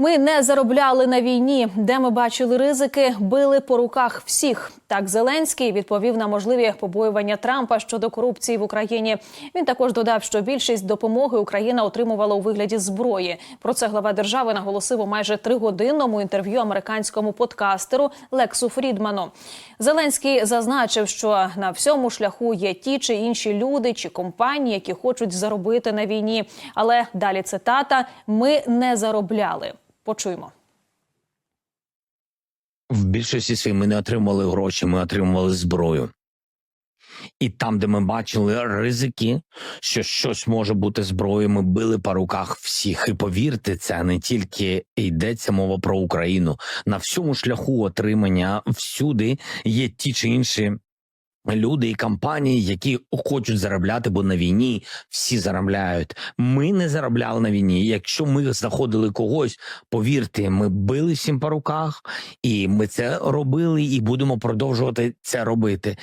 Ми не заробляли на війні, де ми бачили ризики, били по руках всіх. Так Зеленський відповів на можливі побоювання Трампа щодо корупції в Україні. Він також додав, що більшість допомоги Україна отримувала у вигляді зброї. Про це глава держави наголосив у майже тригодинному інтерв'ю американському подкастеру Лексу Фрідману. Зеленський зазначив, що на всьому шляху є ті чи інші люди чи компанії, які хочуть заробити на війні. Але далі цитата: ми не заробляли. Почуємо. В більшості своїй ми не отримували гроші, ми отримували зброю. І там, де ми бачили ризики, що щось може бути зброєю, ми били по руках всіх. І повірте, це не тільки йдеться мова про Україну. На всьому шляху отримання всюди є ті чи інші люди і компанії, які хочуть заробляти, бо на війні всі заробляють. Ми не заробляли на війні. Якщо ми знаходили когось, повірте, ми били всім по руках, і ми це робили, і будемо продовжувати це робити.